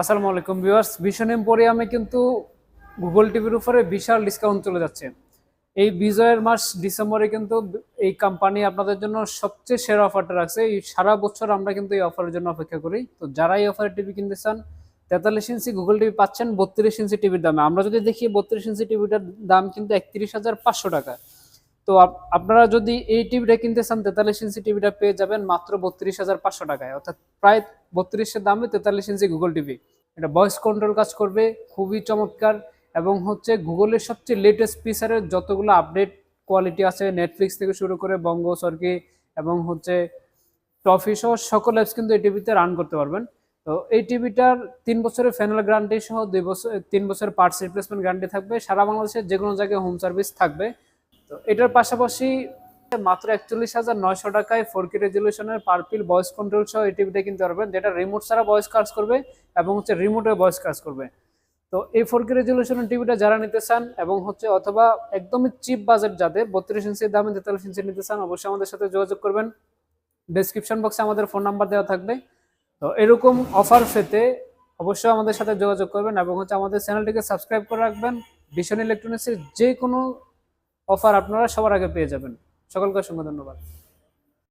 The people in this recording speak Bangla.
আসসালামু আলাইকুম ভিউয়ার্স, ভীষণ এম্পোরিয়ামে কিন্তু গুগল টিভির উপরে বিশাল ডিসকাউন্ট চলে যাচ্ছে। এই বিজয়ের মাস ডিসেম্বরে কিন্তু এই কোম্পানি আপনাদের জন্য সবচেয়ে সেরা অফারটা রাখছে। এই সারা বছর আমরা কিন্তু এই অফারের জন্য অপেক্ষা করি। তো যারা এই অফারে টিভি কিনতে চান, তেতাল্লিশ ইঞ্চি গুগল টিভি পাচ্ছেন বত্রিশ ইঞ্চি টিভির দামে। আমরা যদি দেখি বত্রিশ ইঞ্চি টিভিটার দাম কিন্তু একত্রিশ হাজার পাঁচশো টাকা। তো আপ- আপনারা যদি এই টিভিটা কিনতে চান, তেতাল্লিশ ইঞ্চি টিভিটা পেয়ে যাবেন মাত্র বত্রিশ হাজার পাঁচশো টাকায় অর্থাৎ প্রায় বত্রিশের দামে তেতাল্লিশ ইঞ্চি গুগল টিভি। এটা ভয়েস কন্ট্রোল কাজ করবে, খুবই চমৎকার এবং হচ্ছে গুগলের সবচেয়ে লেটেস্ট ফিচারের যতগুলো আপডেট কোয়ালিটি আছে নেটফ্লিক্স থেকে শুরু করে বঙ্গ সরকি এবং হচ্ছে টফি সহ সকল অ্যাপস কিন্তু এই টিভিতে রান করতে পারবেন। তো এই টিভিটার তিন বছরের ফ্যানেল গ্যারান্টি সহ দুই বছর, তিন বছরের পার্টস রিপ্লেসমেন্ট গ্যারান্টি থাকবে। সারা বাংলাদেশের যে কোনো জায়গায় হোম সার্ভিস থাকবে। তো এটার পাশাপাশি মাত্র একচল্লিশ হাজার নয়শো টাকায় ফোর কে রেজলিউশনের পারপিল ভয়েস কন্ট্রোল সহ এই টিভিটা কিনতে পারবেন, যেটা রিমোট ছাড়া ভয়েস কাজ করবে এবং হচ্ছে রিমোটে ভয়েস কাজ করবে। তো এই ফোর কে রেজলিউশনের টিভিটা যারা নিতে চান এবং হচ্ছে অথবা একদমই চিপ বাজেট যাদের, বত্রিশ ইঞ্চির দামে তেতাল্লিশ ইঞ্চি নিতে চান, অবশ্যই আমাদের সাথে যোগাযোগ করবেন। ডেসক্রিপশন বক্সে আমাদের ফোন নাম্বার দেওয়া থাকবে। তো এরকম অফার পেতে অবশ্যই আমাদের সাথে যোগাযোগ করবেন এবং হচ্ছে আমাদের চ্যানেলটিকে সাবস্ক্রাইব করে রাখবেন। ভিশন ইলেকট্রনিক্সের যে কোনো অফার আপনারা সবার আগে পেয়ে যাবেন। সকলকে অসংখ্য ধন্যবাদ।